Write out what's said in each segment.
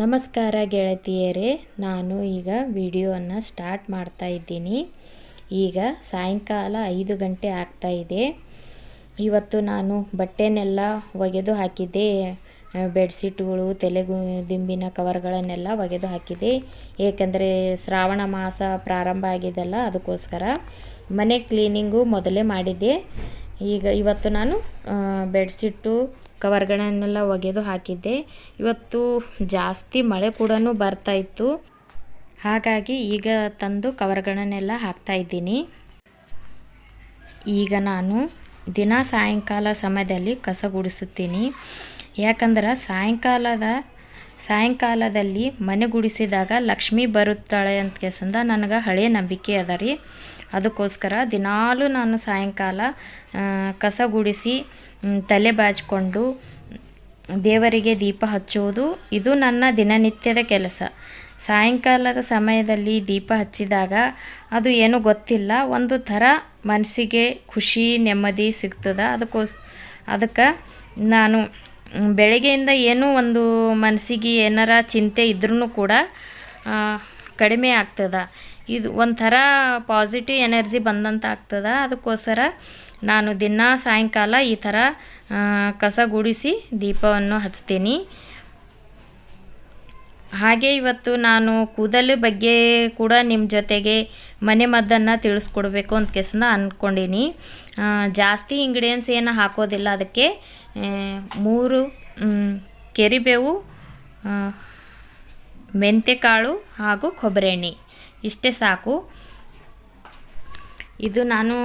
ನಮಸ್ಕಾರ ಗೆಳತಿಯರೇ, ನಾನು ಈಗ ವಿಡಿಯೋವನ್ನು ಸ್ಟಾರ್ಟ್ ಮಾಡ್ತಾ ಇದ್ದೀನಿ. ಈಗ ಸಾಯಂಕಾಲ ಐದು ಗಂಟೆ ಆಗ್ತಾ ಇದೆ. ಇವತ್ತು ನಾನು ಬಟ್ಟೆನೆಲ್ಲ ಒಗೆದು ಹಾಕಿದ್ದೆ. ಬೆಡ್ಶೀಟ್ಗಳು, ತಲೆಗು, ದಿಂಬಿನ ಕವರ್ಗಳನ್ನೆಲ್ಲ ಒಗೆದು ಹಾಕಿದೆ ಏಕೆಂದರೆ ಶ್ರಾವಣ ಮಾಸ ಪ್ರಾರಂಭ ಆಗಿದೆಲ್ಲ ಅದಕ್ಕೋಸ್ಕರ ಮನೆ ಕ್ಲೀನಿಂಗು ಮೊದಲೇ ಮಾಡಿದ್ದೆ. ಈಗ ಇವತ್ತು ನಾನು ಬೆಡ್ಶೀಟು, ಕವರ್ಗಳನ್ನೆಲ್ಲ ಒಗೆದು ಹಾಕಿದ್ದೆ. ಇವತ್ತು ಜಾಸ್ತಿ ಮಳೆ ಕೂಡ ಬರ್ತಾ ಇತ್ತು. ಹಾಗಾಗಿ ಈಗ ತಂದು ಕವರ್ಗಳನ್ನೆಲ್ಲ ಹಾಕ್ತಾ ಇದ್ದೀನಿ. ಈಗ ನಾನು ದಿನ ಸಾಯಂಕಾಲ ಸಮಯದಲ್ಲಿ ಕಸ ಗುಡಿಸುತ್ತೀನಿ. ಯಾಕಂದ್ರೆ ಸಾಯಂಕಾಲದ, ಸಾಯಂಕಾಲದಲ್ಲಿ ಮನೆ ಗುಡಿಸಿದಾಗ ಲಕ್ಷ್ಮಿ ಬರುತ್ತಾಳೆ ಅಂತ ಕೇಸಂದ ನನಗೆ ಹಳೆಯ ನಂಬಿಕೆ ಅದ ರೀ. ಅದಕ್ಕೋಸ್ಕರ ದಿನಾಲೂ ನಾನು ಸಾಯಂಕಾಲ ಕಸ ಗುಡಿಸಿ ತಲೆ ಬಾಚಿಕೊಂಡು ದೇವರಿಗೆ ದೀಪ ಹಚ್ಚುವುದು ಇದು ನನ್ನ ದಿನನಿತ್ಯದ ಕೆಲಸ. ಸಾಯಂಕಾಲದ ಸಮಯದಲ್ಲಿ ದೀಪ ಹಚ್ಚಿದಾಗ ಅದು ಏನೂ ಗೊತ್ತಿಲ್ಲ. ಒಂದು ಥರ ಮನಸ್ಸಿಗೆ ಖುಷಿ, ನೆಮ್ಮದಿ ಸಿಗ್ತದೆ. ಅದಕ್ಕೋಸ್, ಅದಕ್ಕೆ ನಾನು ಬೆಳಗ್ಗೆಯಿಂದ ಏನೂ ಒಂದು ಮನಸ್ಸಿಗೆ ಏನಾರ ಚಿಂತೆ ಇದ್ರೂ ಕೂಡ ಕಡಿಮೆ ಆಗ್ತದೆ. ಇದು ಒಂಥರ ಪಾಸಿಟಿವ್ ಎನರ್ಜಿ ಬಂದಂತ ಆಗ್ತದೆ. ಅದಕ್ಕೋಸ್ಕರ ನಾನು ದಿನ ಸಾಯಂಕಾಲ ಈ ಥರ ಕಸ ಗುಡಿಸಿ ದೀಪವನ್ನು ಹಚ್ತೀನಿ. ಹಾಗೆ ಇವತ್ತು ನಾನು ಕೂದಲು ಬಗ್ಗೆ ಕೂಡ ನಿಮ್ಮ ಜೊತೆಗೆ ಮನೆ ಮದ್ದನ್ನು ತಿಳಿಸ್ಕೊಡ್ಬೇಕು ಅಂತ ಕೆಸನ ಅಂದ್ಕೊಂಡೀನಿ ಜಾಸ್ತಿ ಇಂಗ್ರೀಡಿಯೆಂಟ್ಸ್ ಏನು ಹಾಕೋದಿಲ್ಲ ಅದಕ್ಕೆ ಮೂರು ಕೆರಿಬೇವು ಮೆಂತ್ಯಕಾಳು ಹಾಗೂ ಕೊಬ್ಬರಿ ಎಣ್ಣೆ. ಇಷ್ಟೇ ಸಾಕು. ಇದು ನಾನು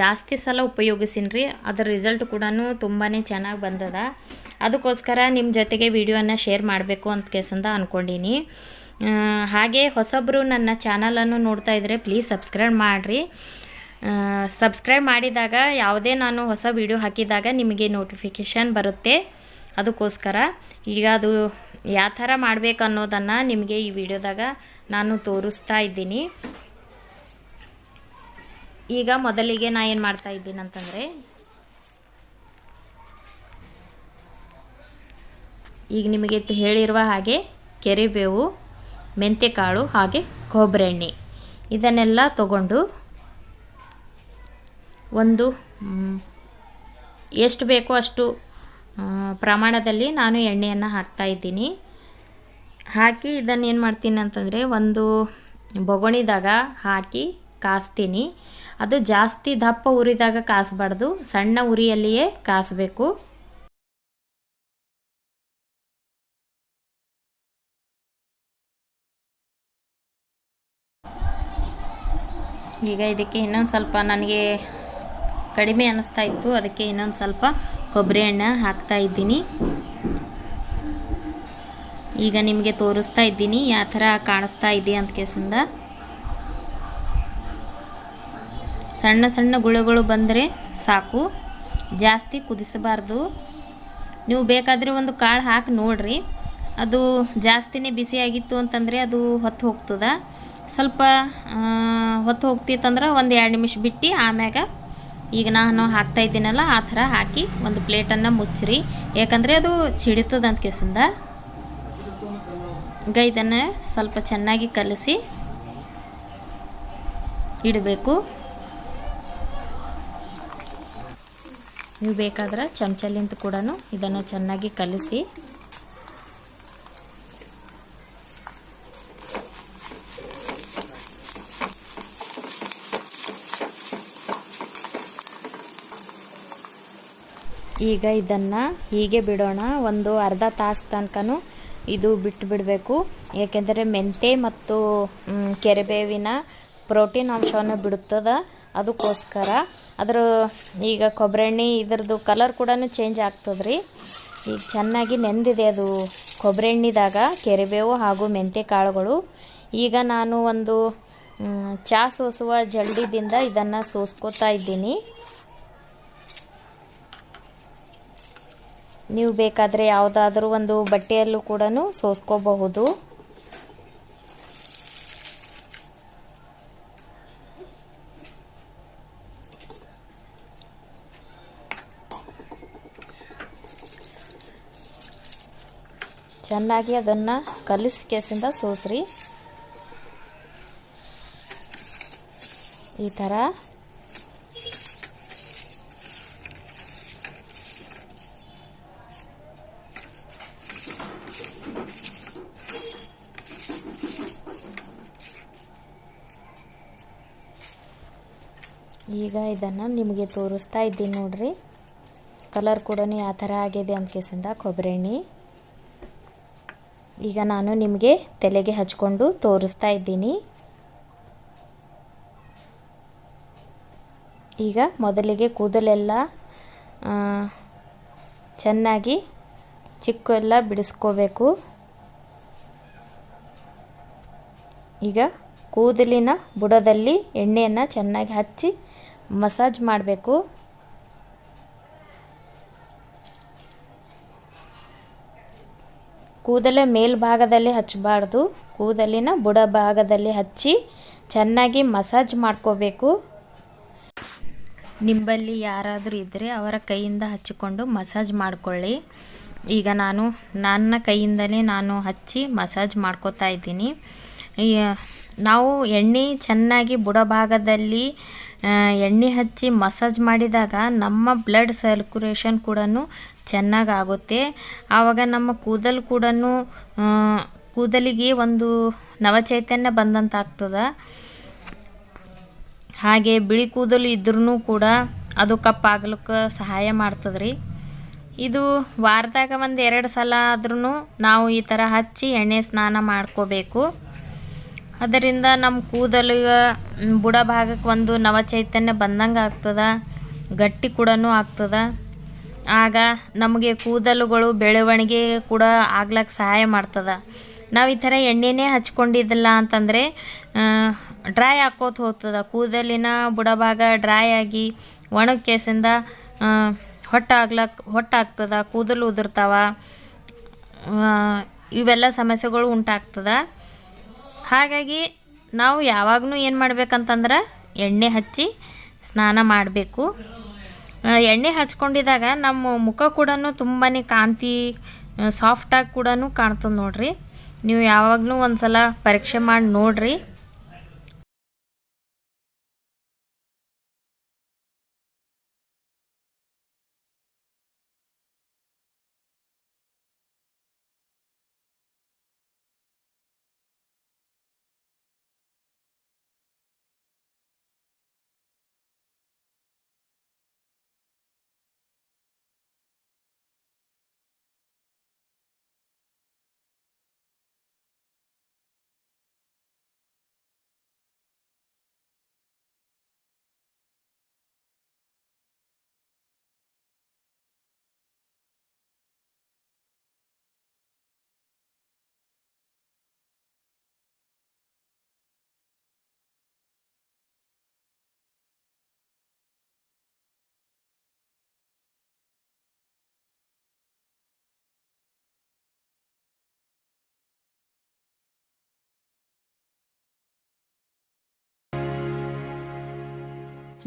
ಜಾಸ್ತಿ ಸಲ ಉಪಯೋಗಿಸಿನಿ ರೀ ಅದರ ರಿಸಲ್ಟ್ ಕೂಡ ತುಂಬಾ ಚೆನ್ನಾಗಿ ಬಂದದ. ಅದಕ್ಕೋಸ್ಕರ ನಿಮ್ಮ ಜೊತೆಗೆ ವಿಡಿಯೋನ ಶೇರ್ ಮಾಡಬೇಕು ಅಂತ ಕೇಸಂದ ಅಂದ್ಕೊಂಡೀನಿ ಹಾಗೆ ಹೊಸಬ್ರು ನನ್ನ ಚಾನಲನ್ನು ನೋಡ್ತಾ ಇದ್ದರೆ ಪ್ಲೀಸ್ ಸಬ್ಸ್ಕ್ರೈಬ್ ಮಾಡಿರಿ. ಸಬ್ಸ್ಕ್ರೈಬ್ ಮಾಡಿದಾಗ ಯಾವುದೇ ನಾನು ಹೊಸ ವಿಡಿಯೋ ಹಾಕಿದಾಗ ನಿಮಗೆ ನೋಟಿಫಿಕೇಷನ್ ಬರುತ್ತೆ. ಅದಕ್ಕೋಸ್ಕರ ಈಗ ಅದು ಯಾವ ಥರ ಮಾಡಬೇಕು ಅನ್ನೋದನ್ನು ನಿಮಗೆ ಈ ವಿಡಿಯೋದಾಗ ನಾನು ತೋರಿಸ್ತಾ ಇದ್ದೀನಿ. ಈಗ ಮೊದಲಿಗೆ ನಾ ಏನು ಮಾಡ್ತಾ ಇದ್ದೀನಿ ಅಂತಂದರೆ, ಈಗ ನಿಮಗೆ ಹೇಳಿರುವ ಹಾಗೆ ಕೆರಿಬೇವು ಮೆಂತ್ಯಕಾಳು ಹಾಗೆ ಕೊಬ್ಬರಿ ಎಣ್ಣೆ ಇದನ್ನೆಲ್ಲ ತಗೊಂಡು ಒಂದು ಎಷ್ಟು ಬೇಕೋ ಅಷ್ಟು ಪ್ರಮಾಣದಲ್ಲಿ ನಾನು ಎಣ್ಣೆಯನ್ನು ಹಾಕ್ತಾ ಇದ್ದೀನಿ. ಹಾಕಿ ಇದನ್ನು ಏನು ಮಾಡ್ತೀನಿ ಅಂತಂದರೆ ಒಂದು ಬೊಗಣಿದಾಗ ಹಾಕಿ ಕಾಸ್ತೀನಿ. ಅದು ಜಾಸ್ತಿ ದಪ್ಪ ಉರಿದಾಗ ಕಾಸಬಾರ್ದು, ಸಣ್ಣ ಉರಿಯಲ್ಲಿಯೇ ಕಾಸಬೇಕು. ಈಗ ಇದಕ್ಕೆ ಇನ್ನೊಂದು ಸ್ವಲ್ಪ, ನನಗೆ ಕಡಿಮೆ ಅನ್ನಿಸ್ತಾ ಇತ್ತು, ಅದಕ್ಕೆ ಇನ್ನೊಂದು ಸ್ವಲ್ಪ ಕೊಬ್ಬರಿ ಎಣ್ಣೆ ಹಾಕ್ತಾ ಇದ್ದೀನಿ. ಈಗ ನಿಮಗೆ ತೋರಿಸ್ತಾ ಇದ್ದೀನಿ, ಯಾವ ಥರ ಕಾಣಿಸ್ತಾ ಇದೆ ಅಂತ ಕೇಸಿಂದ. ಸಣ್ಣ ಸಣ್ಣ ಗುಳೆಗಳು ಬಂದರೆ ಸಾಕು, ಜಾಸ್ತಿ ಕುದಿಸಬಾರ್ದು. ನೀವು ಬೇಕಾದರೆ ಒಂದು ಕಾಳು ಹಾಕಿ ನೋಡ್ರಿ. ಅದು ಜಾಸ್ತಿನೇ ಬಿಸಿಯಾಗಿತ್ತು ಅಂತಂದರೆ ಅದು ಹೊತ್ತು ಹೋಗ್ತದ. ಸ್ವಲ್ಪ ಹೊತ್ತು ಹೋಗ್ತಿತ್ತಂದ್ರೆ ಒಂದು ಎರಡು ನಿಮಿಷ ಬಿಟ್ಟು ಆಮ್ಯಾಗ ಈಗ ನಾನು ಹಾಕ್ತಾ ಇದ್ದೀನಲ್ಲ, ಆ ಥರ ಹಾಕಿ ಒಂದು ಪ್ಲೇಟನ್ನು ಮುಚ್ಚಿರಿ. ಯಾಕಂದರೆ ಅದು ಚಿಡಿತದಂತ ಕೇಸಿಂದ. ಈಗ ಇದನ್ನು ಸ್ವಲ್ಪ ಚೆನ್ನಾಗಿ ಕಲಸಿ ಇಡಬೇಕು. ನೀವು ಬೇಕಾದ್ರೆ ಚಮಚಲಿಂದ ಕೂಡ ಇದನ್ನು ಚೆನ್ನಾಗಿ ಕಲಿಸಿ. ಈಗ ಇದನ್ನು ಹೀಗೆ ಬಿಡೋಣ. ಒಂದು ಅರ್ಧ ತಾಸು ತನಕ ಇದು ಬಿಟ್ಟು ಬಿಡಬೇಕು. ಏಕೆಂದರೆ ಮೆಂತೆ ಮತ್ತು ಕೆರೆಬೇವಿನ ಪ್ರೋಟೀನ್ ಅಂಶವನ್ನು ಬಿಡುತ್ತದೆ. ಅದಕ್ಕೋಸ್ಕರ ಅದರ ಈಗ ಕೊಬ್ಬರಿ ಎಣ್ಣೆ ಇದ್ರದ್ದು ಕಲರ್ ಕೂಡ ಚೇಂಜ್ ಆಗ್ತದ್ರಿ. ಈಗ ಚೆನ್ನಾಗಿ ನೆಂದಿದೆ ಅದು ಕೊಬ್ಬರಿ ಎಣ್ಣೆದಾಗ ಕೆರೆಬೇವು ಹಾಗೂ ಮೆಂತೆ ಕಾಳುಗಳು. ಈಗ ನಾನು ಒಂದು ಚಾ ಸೋಸುವ ಜಲ್ಡಿದಿಂದ ಇದನ್ನು ಸೋಸ್ಕೋತಾ ಇದ್ದೀನಿ. ನೀವು ಬೇಕಾದರೆ ಯಾವುದಾದ್ರೂ ಒಂದು ಬಟ್ಟೆಯಲ್ಲೂ ಕೂಡ ಸೋಸ್ಕೋಬಹುದು. ಚೆನ್ನಾಗಿ ಅದನ್ನು ಕಲಿಸಿ ಕೇಸಿಂದ ಸೋಸ್ರಿ. ಈ ಥರ ಈಗ ಇದನ್ನು ನಿಮಗೆ ತೋರಿಸ್ತಾ ಇದ್ದೀನಿ ನೋಡಿರಿ. ಕಲರ್ ಕೂಡ ಯಾವ ಥರ ಆಗಿದೆ ಅಂತ ಕೇಸಿಂದ ಕೊಬ್ಬರಿ ಎಣ್ಣೆ. ಈಗ ನಾನು ನಿಮಗೆ ತಲೆಗೆ ಹಚ್ಕೊಂಡು ತೋರಿಸ್ತಾ ಇದ್ದೀನಿ. ಈಗ ಮೊದಲಿಗೆ ಕೂದಲೆಲ್ಲ ಚೆನ್ನಾಗಿ ಚಿಕ್ಕ ಎಲ್ಲ ಬಿಡಿಸ್ಕೋಬೇಕು. ಈಗ ಕೂದಲಿನ ಬುಡದಲ್ಲಿ ಎಣ್ಣೆಯನ್ನು ಚೆನ್ನಾಗಿ ಹಚ್ಚಿ ಮಸಾಜ್ ಮಾಡಬೇಕು. ಕೂದಲ ಮೇಲ್ಭಾಗದಲ್ಲಿ ಹಚ್ಚಬಾರ್ದು. ಕೂದಲಿನ ಬುಡ ಭಾಗದಲ್ಲಿ ಹಚ್ಚಿ ಚೆನ್ನಾಗಿ ಮಸಾಜ್ ಮಾಡ್ಕೋಬೇಕು. ನಿಂಬಲ್ಲಿ ಯಾರಾದರೂ ಇದ್ದರೆ ಅವರ ಕೈಯಿಂದ ಹಚ್ಚಿಕೊಂಡು ಮಸಾಜ್ ಮಾಡಿಕೊಳ್ಳಿ. ಈಗ ನಾನು, ನನ್ನ ಕೈಯಿಂದಲೇ ನಾನು ಹಚ್ಚಿ ಮಸಾಜ್ ಮಾಡ್ಕೋತಾ ಇದ್ದೀನಿ. ನಾವು ಎಣ್ಣೆ ಚೆನ್ನಾಗಿ ಬುಡಭಾಗದಲ್ಲಿ ಎಣ್ಣೆ ಹಚ್ಚಿ ಮಸಾಜ್ ಮಾಡಿದಾಗ ನಮ್ಮ ಬ್ಲಡ್ ಸರ್ಕ್ಯುಲೇಷನ್ ಕೂಡ ಚೆನ್ನಾಗಾಗುತ್ತೆ. ಆವಾಗ ನಮ್ಮ ಕೂದಲು ಕೂಡ ಕೂದಲಿಗೆ ಒಂದು ನವಚೈತನ್ಯ ಬಂದಂತಾಗ್ತದೆ. ಹಾಗೆ ಬಿಳಿ ಕೂದಲು ಇದ್ರೂ ಕೂಡ ಅದು ಕಪ್ಪಾಗ್ಲಿಕ್ಕೆ ಸಹಾಯ ಮಾಡ್ತದ್ರಿ. ಇದು ವಾರದಾಗ ಒಂದು ಎರಡು ಸಲ ಆದ್ರೂ ನಾವು ಈ ಥರ ಹಚ್ಚಿ ಎಣ್ಣೆ ಸ್ನಾನ ಮಾಡ್ಕೋಬೇಕು. ಅದರಿಂದ ನಮ್ಮ ಕೂದಲು ಬುಡ ಭಾಗಕ್ಕೆ ಒಂದು ನವಚೈತನ್ಯ ಬಂದಂಗೆ ಆಗ್ತದೆ, ಗಟ್ಟಿ ಕೂಡ ಆಗ್ತದೆ. ಆಗ ನಮಗೆ ಕೂದಲುಗಳು ಬೆಳವಣಿಗೆ ಕೂಡ ಆಗ್ಲಕ್ಕೆ ಸಹಾಯ ಮಾಡ್ತದೆ. ನಾವು ಈ ಥರ ಎಣ್ಣೆನೇ ಹಚ್ಕೊಂಡಿದ್ದಿಲ್ಲ ಅಂತಂದರೆ ಡ್ರೈ ಹಾಕೋತ ಹೋಗ್ತದೆ. ಕೂದಲಿನ ಬುಡಭಾಗ ಡ್ರೈ ಆಗಿ ಒಣಗ ಕೇಸಿಂದ ಹೊಟ್ಟಾಗ್ಲಕ್ಕೆ ಹೊಟ್ಟಾಗ್ತದೆ, ಕೂದಲು ಉದುರ್ತಾವ. ಇವೆಲ್ಲ ಸಮಸ್ಯೆಗಳು ಉಂಟಾಗ್ತದೆ. ಹಾಗಾಗಿ ನಾವು ಯಾವಾಗಲೂ ಏನು ಮಾಡ್ಬೇಕಂತಂದ್ರೆ ಎಣ್ಣೆ ಹಚ್ಚಿ ಸ್ನಾನ ಮಾಡಬೇಕು. ಎಣ್ಣೆ ಹಚ್ಕೊಂಡಿದ್ದಾಗ ನಮ್ಮ ಮುಖ ಕೂಡ ತುಂಬಾ ಕಾಂತಿ ಸಾಫ್ಟಾಗಿ ಕೂಡ ಕಾಣ್ತದೆ ನೋಡಿರಿ. ನೀವು ಯಾವಾಗಲೂ ಒಂದು ಸಲ ಪರೀಕ್ಷೆ ಮಾಡಿ ನೋಡಿರಿ.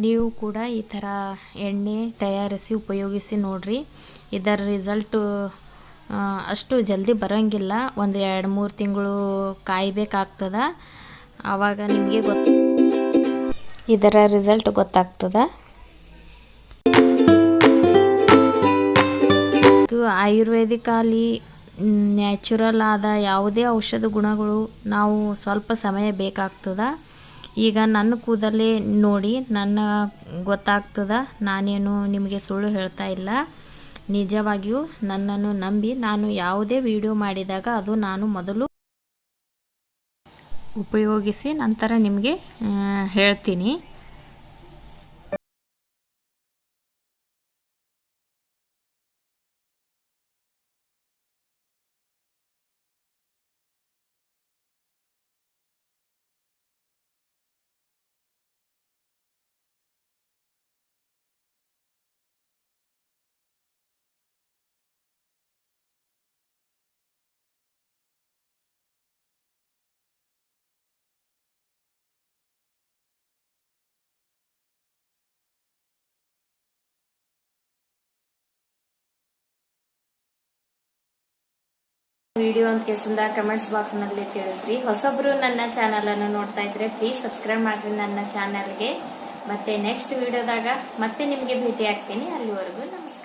ನೀವು ಕೂಡ ಈ ಥರ ಎಣ್ಣೆ ತಯಾರಿಸಿ ಉಪಯೋಗಿಸಿ ನೋಡಿರಿ. ಇದರ ರಿಸಲ್ಟು ಅಷ್ಟು ಜಲ್ದಿ ಬರೋಂಗಿಲ್ಲ. ಒಂದು ಎರಡು ಮೂರು ತಿಂಗಳು ಕಾಯಬೇಕಾಗ್ತದ. ಆವಾಗ ನಿಮಗೆ ಗೊತ್ತು ಇದರ ರಿಸಲ್ಟ್ ಗೊತ್ತಾಗ್ತದ. ಆಯುರ್ವೇದಿಕ್ ಆಗಲಿ ನ್ಯಾಚುರಲ್ ಆದ ಯಾವುದೇ ಔಷಧ ಗುಣಗಳು ನಾವು ಸ್ವಲ್ಪ ಸಮಯ ಬೇಕಾಗ್ತದೆ. ಈಗ ನನ್ನ ಕೂದಲೇ ನೋಡಿ ನನ್ನ ಗೊತ್ತಾಗ್ತದ, ನಾನೇನು ನಿಮಗೆ ಸುಳ್ಳು ಹೇಳ್ತಾ ಇಲ್ಲ. ನಿಜವಾಗಿಯೂ ನನ್ನನ್ನು ನಂಬಿ ನಾನು ಯಾವುದೇ ವಿಡಿಯೋ ಮಾಡಿದಾಗ ಅದು ನಾನು ಮೊದಲು ಉಪಯೋಗಿಸಿ ನಂತರ ನಿಮಗೆ ಹೇಳ್ತೀನಿ. ವಿಡಿಯೋ ಅಂತ ಕೇಸಿಂದ ಕಮೆಂಟ್ಸ್ ಬಾಕ್ಸ್ನಲ್ಲಿ ತಿಳಿಸ್ರಿ ಹೊಸಬ್ರು ನನ್ನ ಚಾನಲ್ ಅನ್ನು ನೋಡ್ತಾ ಇದ್ರೆ ಪ್ಲೀಸ್ ಸಬ್ಸ್ಕ್ರೈಬ್ ಮಾಡ್ರಿ ನನ್ನ ಚಾನಲ್ಗೆ ಮತ್ತೆ ನೆಕ್ಸ್ಟ್ ವಿಡಿಯೋದಾಗ ಮತ್ತೆ ನಿಮಗೆ ಭೇಟಿ ಆಗ್ತೀನಿ ಅಲ್ಲಿವರೆಗೂ ನಮಸ್ಕಾರ.